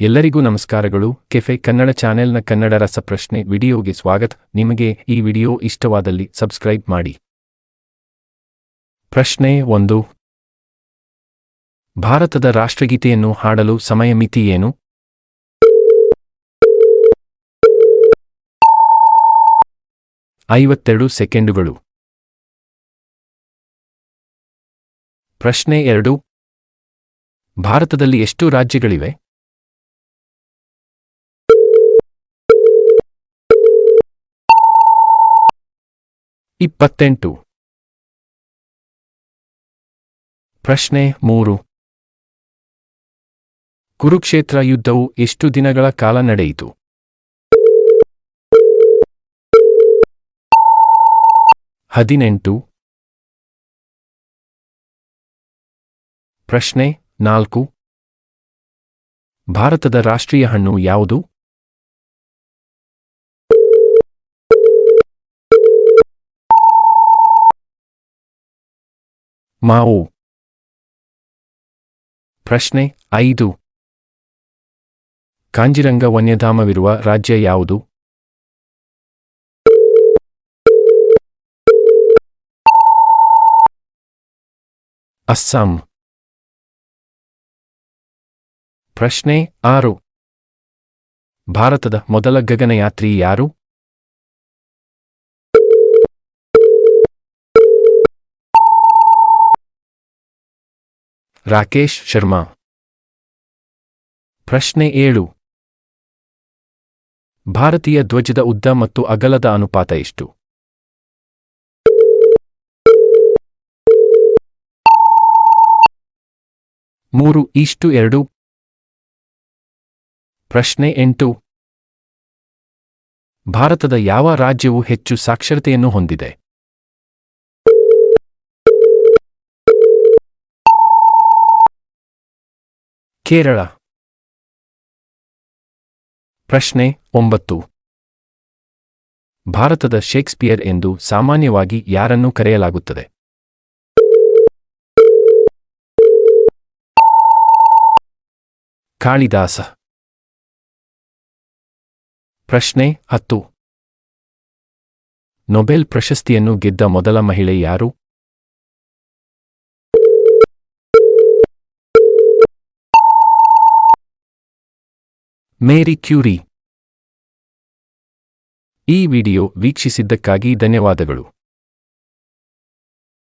ಎಲ್ಲರಿಗೂ ನಮಸ್ಕಾರಗಳು. ಕೆಫೆ ಕನ್ನಡ ಚಾನೆಲ್ನ ಕನ್ನಡ ರಸಪ್ರಶ್ನೆ ವಿಡಿಯೋಗೆ ಸ್ವಾಗತ. ನಿಮಗೆ ಈ ವಿಡಿಯೋ ಇಷ್ಟವಾದಲ್ಲಿ ಸಬ್ಸ್ಕ್ರೈಬ್ ಮಾಡಿ. ಪ್ರಶ್ನೆ ಒಂದು. ಭಾರತದ ರಾಷ್ಟ್ರಗೀತೆಯನ್ನು ಹಾಡಲು ಸಮಯ ಮಿತಿ ಏನು? ಐವತ್ತೆರಡು ಸೆಕೆಂಡುಗಳು. ಪ್ರಶ್ನೆ ಎರಡು. ಭಾರತದಲ್ಲಿ ಎಷ್ಟು ರಾಜ್ಯಗಳಿವೆ? ಇಪ್ಪತ್ತೆಂಟು. ಪ್ರಶ್ನೆ ಮೂರು. ಕುರುಕ್ಷೇತ್ರ ಯುದ್ಧವು ಎಷ್ಟು ದಿನಗಳ ಕಾಲ ನಡೆಯಿತು? ಹದಿನೆಂಟು. ಪ್ರಶ್ನೆ ನಾಲ್ಕು. ಭಾರತದ ರಾಷ್ಟ್ರೀಯ ಹಣ್ಣು ಯಾವುದು? ಮಾವು. ಪ್ರಶ್ನೆ ಐದು. ಕಾಂಜಿರಂಗ ವನ್ಯಧಾಮವಿರುವ ರಾಜ್ಯ ಯಾವುದು? ಅಸ್ಸಾಂ. ಪ್ರಶ್ನೆ ಆರು. ಭಾರತದ ಮೊದಲ ಗಗನಯಾತ್ರಿ ಯಾರು? ರಾಕೇಶ್ ಶರ್ಮಾ. ಪ್ರಶ್ನೆ ಏಳು. ಭಾರತೀಯ ಧ್ವಜದ ಉದ್ದ ಮತ್ತು ಅಗಲದ ಅನುಪಾತ ಎಷ್ಟು? ಮೂರು ಇಷ್ಟು ಎರಡು. ಪ್ರಶ್ನೆ ಎಂಟು. ಭಾರತದ ಯಾವ ರಾಜ್ಯವು ಹೆಚ್ಚು ಸಾಕ್ಷರತೆಯನ್ನು ಹೊಂದಿದೆ? ಕೇರಳ. ಪ್ರಶ್ನೆ ಒಂಬತ್ತು. ಭಾರತದ ಶೇಕ್ಸ್ಪಿಯರ್ ಎಂದು ಸಾಮಾನ್ಯವಾಗಿ ಯಾರನ್ನು ಕರೆಯಲಾಗುತ್ತದೆ? ಕಾಳಿದಾಸ. ಪ್ರಶ್ನೆ ಹತ್ತು. ನೊಬೆಲ್ ಪ್ರಶಸ್ತಿಯನ್ನು ಗೆದ್ದ ಮೊದಲ ಮಹಿಳೆ ಯಾರು? Marie Curie. ಈ ವಿಡಿಯೋ ವೀಕ್ಷಿಸಿದ್ದಕ್ಕಾಗಿ ಧನ್ಯವಾದಗಳು.